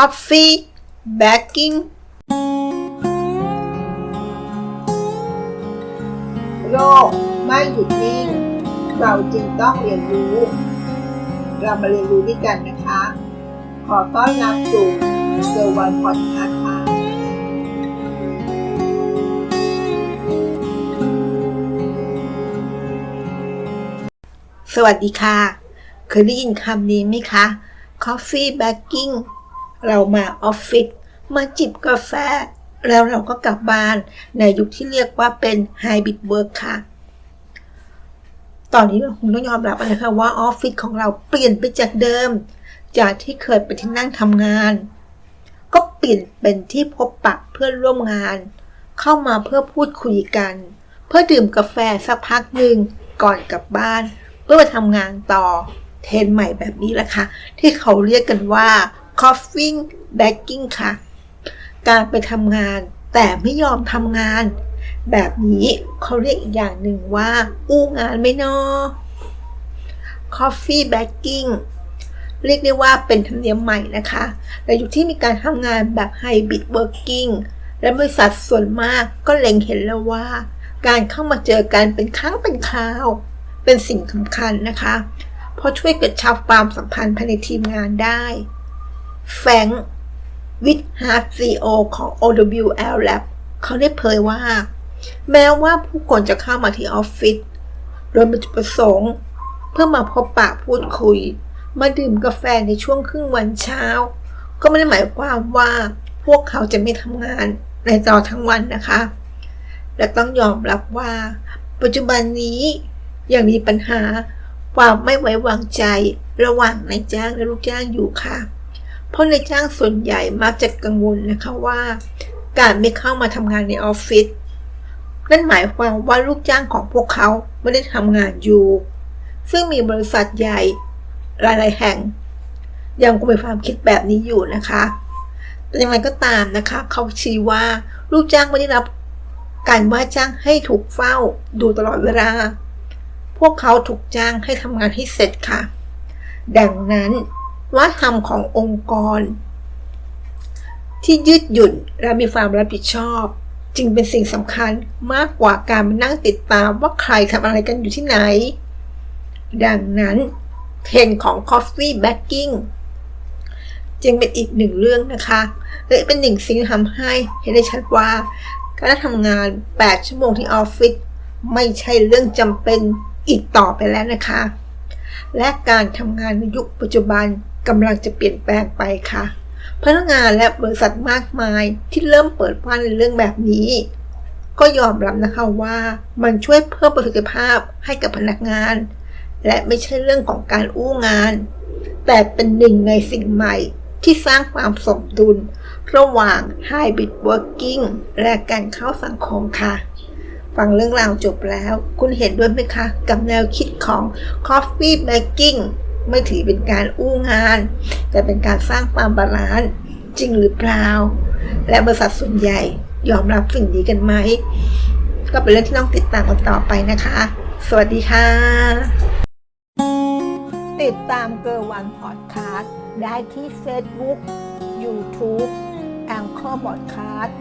coffee baking โลกไม่หยุดนิ่ง เราจรึงต้องเรียนรู้ เรามาเรียนรู้ด้วยกันนะคะ ขอต้อนรับสู่เซอร์วันพอดคาส์ค่ะสวัสดีค่ะ เคยได้ยินคำนี้ไหมคะ Coffee Baking เรามาออฟฟิศมาจิบกาแฟ แล้วเราก็กลับบ้านในยุคที่เรียกว่าเป็น Hybrid Work ค่ะ ตอนนี้เราคงต้องยอมรับนะคะว่าออฟฟิศของเราเปลี่ยนไปจากเดิม จากที่เคยเป็นที่นั่งทำงาน ก็เปลี่ยนเป็นที่พบปะเพื่อนร่วมงาน เข้ามาเพื่อพูดคุยกัน เพื่อดื่มกาแฟสักพักหนึ่งก่อนกลับบ้าน เพื่อไปทำงานต่อเทรนใหม่แบบนี้แหละค่ะที่เขาเรียกกันว่า coffee baking ค่ะ การไปทำงานแต่ไม่ยอมทำงาน แบบนี้เขาเรียกอีกอย่างหนึ่งว่า อู้งานไม่นอ coffee baking เรียกได้ว่าเป็นธรรมเนียมใหม่นะคะในยุคที่มีการทำงานแบบ hybrid working และบริษัทส่วนมากก็เล็งเห็นแล้วว่า การเข้ามาเจอกันเป็นครั้งเป็นคราว เป็นสิ่งสำคัญนะคะ เพราะช่วยกระชับความสัมพันธ์ภายในทีมงานได้ แฟงวิทฮาร์ดซีโอของ OWL Lab เขาได้เผยว่า แม้ว่าผู้คนจะเข้ามาที่ออฟฟิศโดยมีจุดประสงค์ เพื่อมาพบปะพูดคุย มาดื่มกาแฟในช่วงครึ่งวันเช้า ก็ไม่ได้หมายความว่าพวกเขาจะไม่ทำงานในตลอดทั้งวันนะคะ และต้องยอมรับว่า ปัจจุบันนี้ยังมีปัญหาความไม่ไว้วางใจระหว่างนายจ้างและลูกจ้างอยู่ค่ะ เพราะในจ้างส่วนใหญ่มักจะกังวลนะคะว่า การไม่เข้ามาทำงานในออฟฟิศนั่นหมายความว่าลูกจ้างของพวกเขาไม่ได้ทำงานอยู่ ซึ่งมีบริษัทใหญ่หลายๆแห่ง ยังคงมีความคิดแบบนี้อยู่นะคะ แต่อย่างไรก็ตามนะคะ เขาชี้ว่าลูกจ้างไม่ได้รับการว่าจ้างให้ถูกเฝ้าดูตลอดเวลา พวกเขาถูกจ้างให้ทำงานให้เสร็จค่ะ ดังนั้น วัฒนธรรมขององค์กร ที่ยืดหยุ่นและมีความรับผิดชอบ จึงเป็นสิ่งสำคัญมากกว่าการมานั่งติดตามว่าใครทำอะไรกันอยู่ที่ไหน ดังนั้นเทรนด์ของ Coffee Bagging จึงเป็นอีกหนึ่งเรื่องนะคะและเป็นหนึ่งสิ่งที่ทำให้เห็นได้ชัดว่าการทำงาน 8 ชั่วโมงที่ออฟฟิศไม่ใช่เรื่องจำเป็นอีกต่อไปแล้วนะคะ และการทำงานในยุคปัจจุบัน กำลังจะเปลี่ยนแปลงไปค่ะ พนักงานและบริษัทมากมายที่เริ่มเปิดฟ้านในเรื่องแบบนี้ ก็ยอมรับนะคะว่ามันช่วยเพิ่มประสิทธิภาพให้กับพนักงาน และไม่ใช่เรื่องของการอู้งาน แต่เป็นหนึ่งในสิ่งใหม่ที่สร้างความสมดุล ระหว่าง Hybrid Working และการเข้าสังคมค่ะ ฟังเรื่องราวจบแล้ว คุณเห็นด้วยไหมคะ กับแนวคิดของ Coffee Baking ไม่ถือเป็นการอู้งาน แต่เป็นการสร้างความบาลานซ์จริงหรือเปล่า และบริษัทส่วนใหญ่ยอมรับสิ่งนี้กันไหม ก็เป็นเรื่องที่ต้องติดตามกันต่อไปนะคะ สวัสดีค่ะ ติดตามเกอร์วันพอดคาสต์ได้ที่ Facebook YouTube แองเกอร์บอดคาสต์